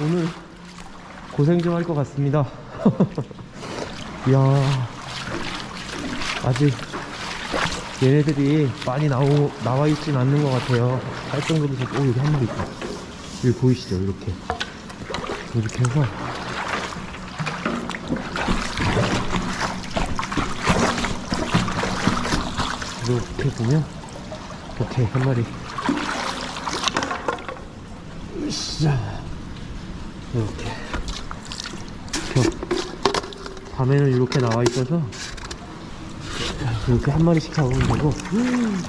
오늘 고생 좀 할 것 같습니다. 이야, 아직 얘네들이 많이 나오, 나와 있진 않는 것 같아요. 할 정도로, 좀- 오, 여기 한 마리 있다. 여기 보이시죠? 이렇게. 이렇게 해서. 이렇게 보면, 오케이, 한 마리. 으쌰. 이렇게. 저, 밤에는 이렇게 나와 있어서, 이렇게 한 마리씩 잡으면 되고,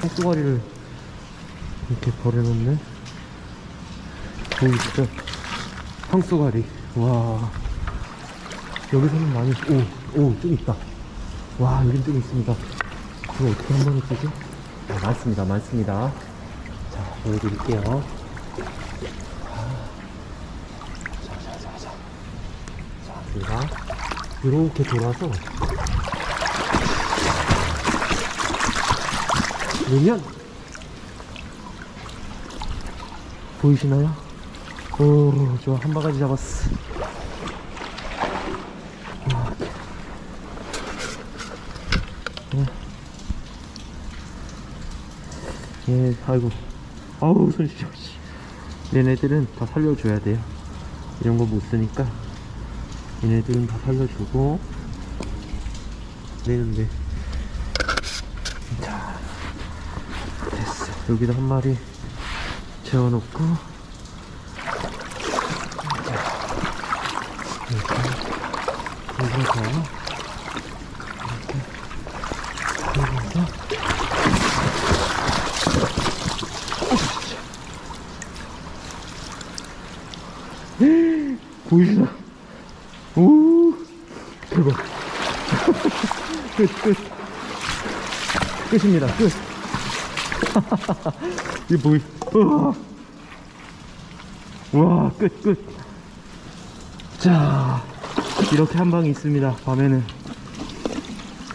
똥뚜가리를 이렇게 버려놓는, 보이시죠? 황수가리. 와. 여기서는 많이, 오, 오, 좀 있다. 와, 여긴 좀 있습니다. 그거 어떻게 한 번에 쓰지? 아, 많습니다, 많습니다. 자, 보여드릴게요. 자, 자, 자, 자. 자, 우리가 이렇게 돌아서 그러면 보이시나요? 오, 좋아, 한 바가지 잡았어. 예, 아이고. 아우, 손 시려, 씨. 얘네들은 다 살려줘야 돼요. 이런 거 못 쓰니까. 얘네들은 다 살려주고. 되는데. 자, 됐어. 여기다 한 마리 재워놓고. 자, 이렇게. 더. 이렇게. 이거 보이시나? 오, 대박. 끝, 끝. 끝입니다, 끝. 이 보이, 우와. 와, 끝, 끝. 자, 이렇게 한 방이 있습니다, 밤에는.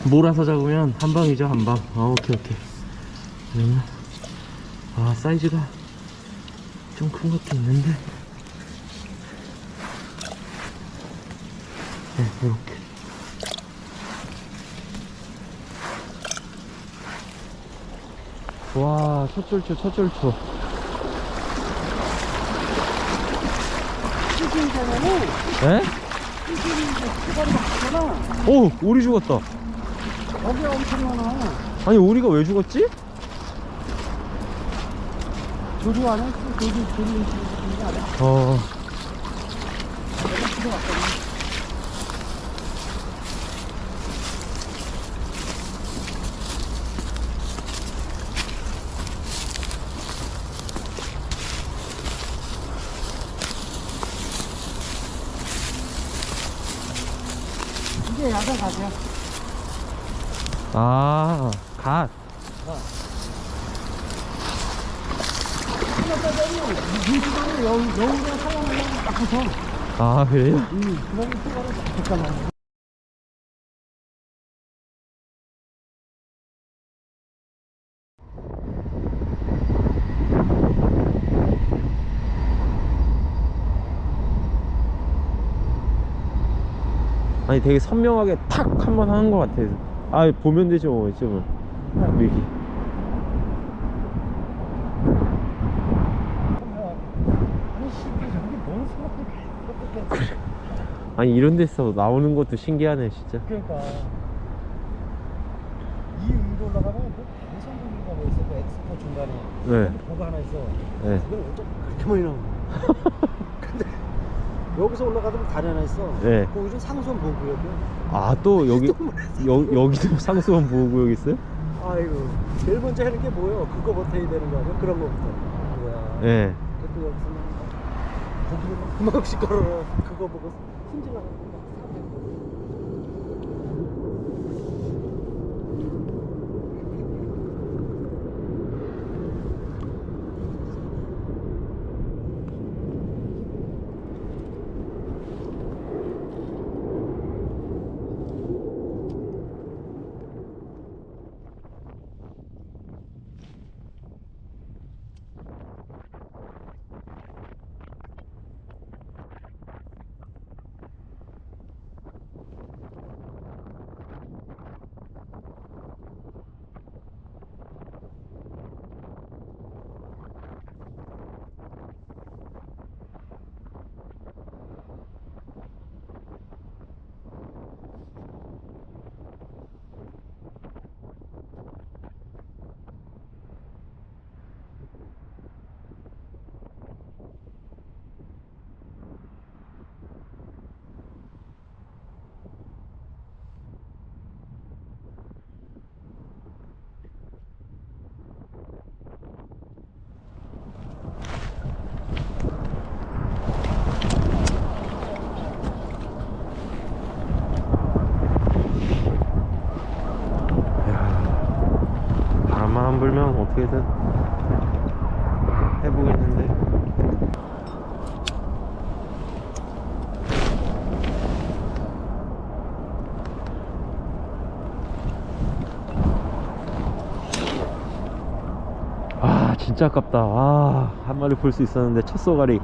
몰아서 잡으면 한 방이죠, 한 방. 아, 오케이, 오케이. 아, 사이즈가 좀 큰 것도 있는데. 네, 이렇게. 와, 첫줄초, 첫줄초. 많잖아. 오, 오리 죽었다. 거기 엄청 많아. 아니, 오리가 왜 죽었지? 조류 안에. 조류, 조류 있는 아니야. 어. 이게 야자 가지야. 아, 갓. 여우가 사람을 딱 붙어. 아, 그래요? 응, 그러면 소가를 잠깐만. 아니, 되게 선명하게 탁 한 번 하는 것 같아. 아, 보면 되죠, 뭐, 좀. 여기. 아니, 여기 이런 데서 나오는 것도 신기하네, 진짜. 그러니까. 이 위로 올라가면 그 방송국인가 뭐 있어. 그 엑스포 중간에. 네. 보고 하나 있어. 네. 그걸 어쩜 그렇게 많이 나오는 근데 여기서 올라가면 다리 하나 있어. 네. 거기는 상수원 보구역이야. 아, 또 여기, 여, 여기도 상수원 보호구역 있어요? 아이고. 제일 먼저 하는 게 뭐예요? 그거부터 해야 되는 거 아니야? 그런 거부터. 뭐야. 예. 그래도 여기서는 고기를 막 그만없이 걸어. 그거 보고 힘질나 가고. 어떻게든 해보겠는데. 아 진짜 아깝다 아 한 마리 볼 수 있었는데 첫 쏘가리